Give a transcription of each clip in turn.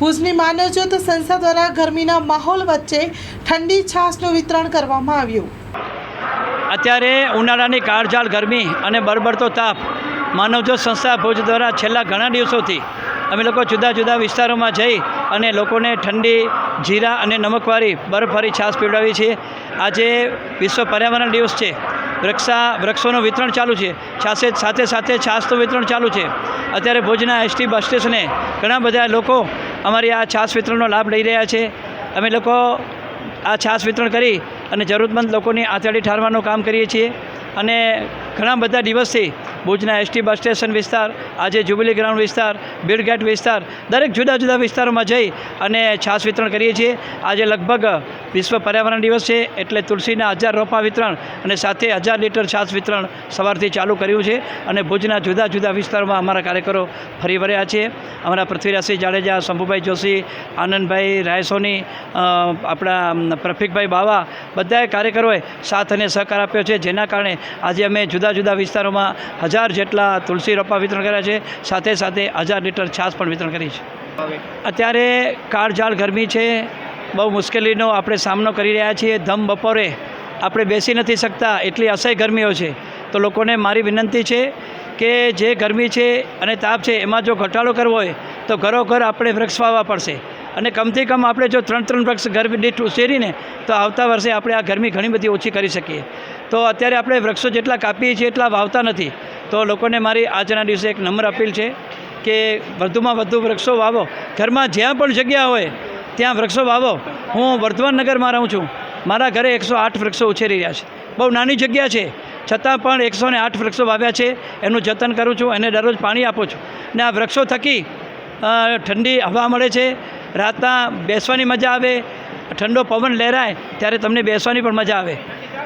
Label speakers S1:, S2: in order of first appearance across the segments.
S1: ભુજની માનવજ્યોત સંસ્થા દ્વારા ગરમીના માહોલ વચ્ચે ઠંડી છાશનું વિતરણ કરવામાં આવ્યું.
S2: અત્યારે ઉનાળાની કાળઝાળ ગરમી અને બરબડતો તાપ માનવજ્યોત સંસ્થા ભુજ દ્વારા છેલ્લા ઘણા દિવસોથી અમે લોકો જુદા જુદા વિસ્તારોમાં જઈ અને લોકોને ઠંડી, જીરા અને નમકવાળી બરફવારી છાશ પીવડાવી છીએ આજે વિશ્વ પર્યાવરણ દિવસ છે. વૃક્ષા, વૃક્ષોનું વિતરણ ચાલુ છે. છાસે સાથે સાથે છાશનું વિતરણ ચાલુ છે. અત્યારે ભુજના એસટી બસ સ્ટેશને ઘણા બધા લોકો અમારી આ છાશ વિતરણનો લાભ લઈ રહ્યા છે. અમે લોકો આ છાશ વિતરણ કરી અને જરૂરતમંદ લોકોની આંતરડી ઠારવાનું કામ કરીએ છીએ. અને ઘણા બધા દિવસથી ભુજના એસટી બસ સ્ટેશન વિસ્તાર, આજે જ્યુબિલી ગ્રાઉન્ડ વિસ્તાર બીડગેટ વિસ્તાર, દરેક જુદા જુદા વિસ્તારોમાં જઈ અને છાશ વિતરણ કરીએ છીએ. આજે લગભગ વિશ્વ પર્યાવરણ દિવસ છે એટલે તુલસીના હજાર રોપા વિતરણ અને સાથે હજાર લીટર છાશ વિતરણ સવારથી ચાલુ કર્યું છે અને ભુજના જુદા જુદા વિસ્તારોમાં અમારા કાર્યકરો ફરી વળ્યા છે. અમારા પૃથ્વીરાજસિંહ જાડેજા, શંભુભાઈ જોશી, આનંદભાઈ રાયસોની આપણા પ્રફિકભાઈ બાવા બધાએ કાર્યકરોએ સાથ અને સહકાર આપ્યો છે. જેના કારણે આજે અમે જુદા જુદા વિસ્તારોમાં હજાર જેટલા તુલસી રોપા વિતરણ કર્યા છે. સાથે સાથે હજાર લીટર છાશ પણ વિતરણ કરી છે. અત્યારે કાળઝાળ ગરમી છે. બહુ મુશ્કેલીનો આપણે સામનો કરી રહ્યા છીએ. ધમ બપોરે આપણે બેસી નથી શકતા એટલી અસહ્ય ગરમીઓ છે. તો લોકોને મારી વિનંતી છે કે જે ગરમી છે અને તાપ છે એમાં જો ઘટાડો કરવો હોય તો ઘરોઘર આપણે વૃક્ષ વાવવા પડશે. અને કમથી કમ આપણે જો ત્રણ ત્રણ વૃક્ષ ગરમી ઉછેરીને તો આવતા વર્ષે આપણે આ ગરમી ઘણી બધી ઓછી કરી શકીએ. તો અત્યારે આપણે વૃક્ષો જેટલા કાપીએ છીએ એટલા વાવતા નથી. તો લોકોને મારી આજના દિવસે એક નમ્ર અપીલ છે કે વધુમાં વધુ વૃક્ષો વાવો. ઘરમાં જ્યાં પણ જગ્યા હોય ત્યાં વૃક્ષો વાવો. હું વર્ધમાન નગરમાં રહું છું. મારા ઘરે એકસો આઠ વૃક્ષો ઉછેરી રહ્યા છે. બહુ નાની જગ્યા છે. છતાં પણ એકસો ને આઠ વૃક્ષો વાવ્યા છે. એનું જતન કરું છું એને દરરોજ પાણી આપું છું. ને આ વૃક્ષો થકી ઠંડી હવા મળે છે. રાતના બેસવાની મજા આવે. ઠંડો પવન લહેરાય, ત્યારે તમને બેસવાની પણ મજા આવે.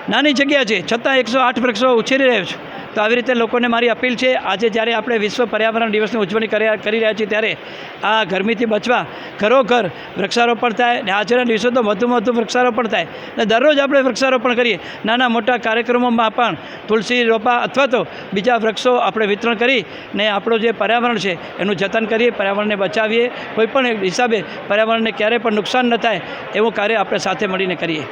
S2: નાની જગ્યા છે. છતાં એકસો આઠ વૃક્ષો ઉછેરી રહ્યો છું. તો આવી રીતે લોકોને મારી અપીલ છે, આજે જ્યારે આપણે વિશ્વ પર્યાવરણ દિવસની ઉજવણી કરી રહ્યા છીએ ત્યારે આ ગરમીથી બચવા ઘરોઘર વૃક્ષારોપણ થાય ને આજના દિવસો તો વધુમાં વધુ વૃક્ષારોપણ થાય ને દરરોજ આપણે વૃક્ષારોપણ કરીએ. નાના મોટા કાર્યક્રમોમાં પણ તુલસી, રોપા અથવા તો બીજા વૃક્ષો આપણે વિતરણ કરી ને આપણું જે પર્યાવરણ છે એનું જતન કરીએ, પર્યાવરણને બચાવીએ. કોઈપણ હિસાબે પર્યાવરણને ક્યારેય પણ નુકસાન ન થાય એવું કાર્ય આપણે સાથે મળીને કરીએ.